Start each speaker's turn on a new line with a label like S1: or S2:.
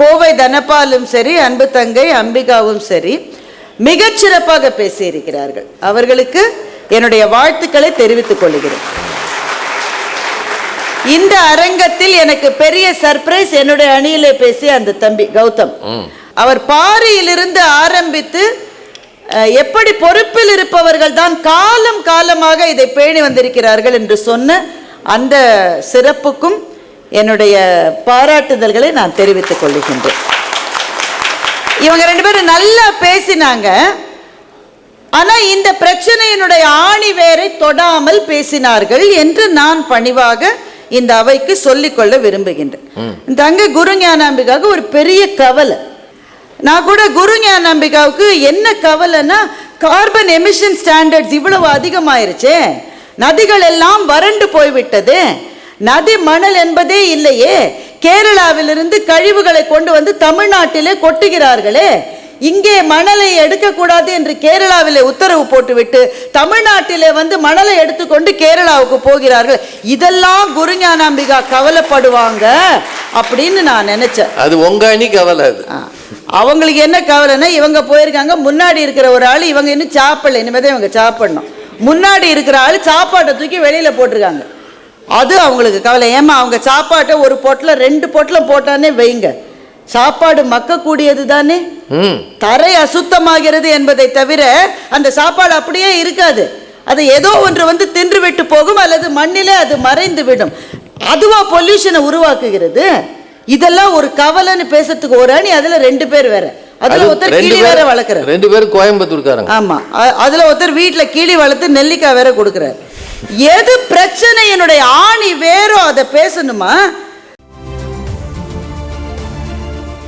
S1: கோவை தனபாலும் சரி அன்பு தங்கை அம்பிகாவும் சரி மிகச்சிறப்பாக பேசியிருக்கிறார்கள். அவர்களுக்கு என்னுடைய வாழ்த்துக்களை தெரிவித்துக் கொள்கிறேன். இந்த அரங்கத்தில் எனக்கு பெரிய சர்ப்ரைஸ் என்னுடைய அணியிலே பேசிய அந்த தம்பி கௌதம். அவர் பாரியிலிருந்து ஆரம்பித்து எப்படி பொறுப்பில் இருப்பவர்கள் தான் காலம் காலமாக இதை பேணி வந்திருக்கிறார்கள் என்று சொன்ன அந்த சிறப்புக்கும் என்னுடைய பாராட்டுதல்களை நான் தெரிவித்துக் கொள்ளுகின்றேன் இவங்க ரெண்டு பேரும் நல்லா பேசினாங்க. ஆனா இந்த பிரச்சனையினுடைய ஆணி வேரை தொடாமல் பேசினார்கள் என்று நான் பணிவாக இந்த அவைக்கு சொல்லிக்கொள்ள விரும்புகின்றேன். இந்த அங்க குரு ஞானாம்பிகாவுக்கு ஒரு பெரிய கவலை. நான் கூட குரு ஞானாம்பிகாவுக்கு என்ன கவலைன்னா கார்பன் எமிஷன் ஸ்டாண்டர்ட்ஸ் இவ்வளவு அதிகமாயிருச்சே. நதிகள் எல்லாம் வறண்டு போய்விட்டது. நதி மணல் என்பதே இல்லையே. கேரளாவிலிருந்து கழிவுகளை கொண்டு வந்து தமிழ்நாட்டிலே கொட்டுகிறார்களே. இங்கே மணலை எடுக்கக்கூடாது என்று கேரளாவிலே உத்தரவு போட்டுவிட்டு தமிழ்நாட்டிலே வந்து மணலை எடுத்துக்கொண்டு கேரளாவுக்கு போகிறார்கள். இதெல்லாம் குருஞானாம்பிகா கவலைப்படுவாங்க அப்படின்னு நான் நினைச்சேன்.
S2: அது உங்க அணி கவலை அது.
S1: அவங்களுக்கு என்ன கவலைன்னா இவங்க போயிருக்காங்க முன்னாடி இருக்கிற ஒரு ஆள் இவங்க இன்னும் சாப்பிடல இனிமேல் தான் இவங்க சாப்பிடணும். முன்னாடி இருக்கிற ஆள் சாப்பாட்டை தூக்கி வெளியில போட்டிருக்காங்க. அது அவங்களுக்கு கவலை. ஏமா அவங்க சாப்பாட்டை ஒரு பொட்டில் ரெண்டு பொட்டில் போட்டானே வைங்க. சாப்பாடு மக்கக்கூடியது தானே? தரை அசுத்தமாகிறது என்பதை தவிர அந்த சாப்பாடு அப்படியே இருக்காது. அது ஏதோ ஒன்று வந்து தின்று விட்டு போகும் அல்லது மண்ணிலே அது மறைந்து விடும். அதுவா பொல்யூஷனை உருவாக்குகிறது? இதெல்லாம் ஒரு கவலைன்னு பேசுறதுக்கு ஒரு அணி அதுல ரெண்டு பேர் வேற. அதுல
S2: அது
S1: ஒருத்தர் கிளி வேற
S2: பேர்
S1: வளர்க்குறாரு.
S2: ரெண்டு பேரும் கோயம்புத்தூர்காரங்க.
S1: ஆமா. அதுல ஒருத்தர் வீட்டுல கிளி வளர்த்து நெல்லிக்காய் வேற கொடுக்குறாரு. எது பிரச்சனை என்னுடைய ஆணி வேறோ அதை பேசணுமா?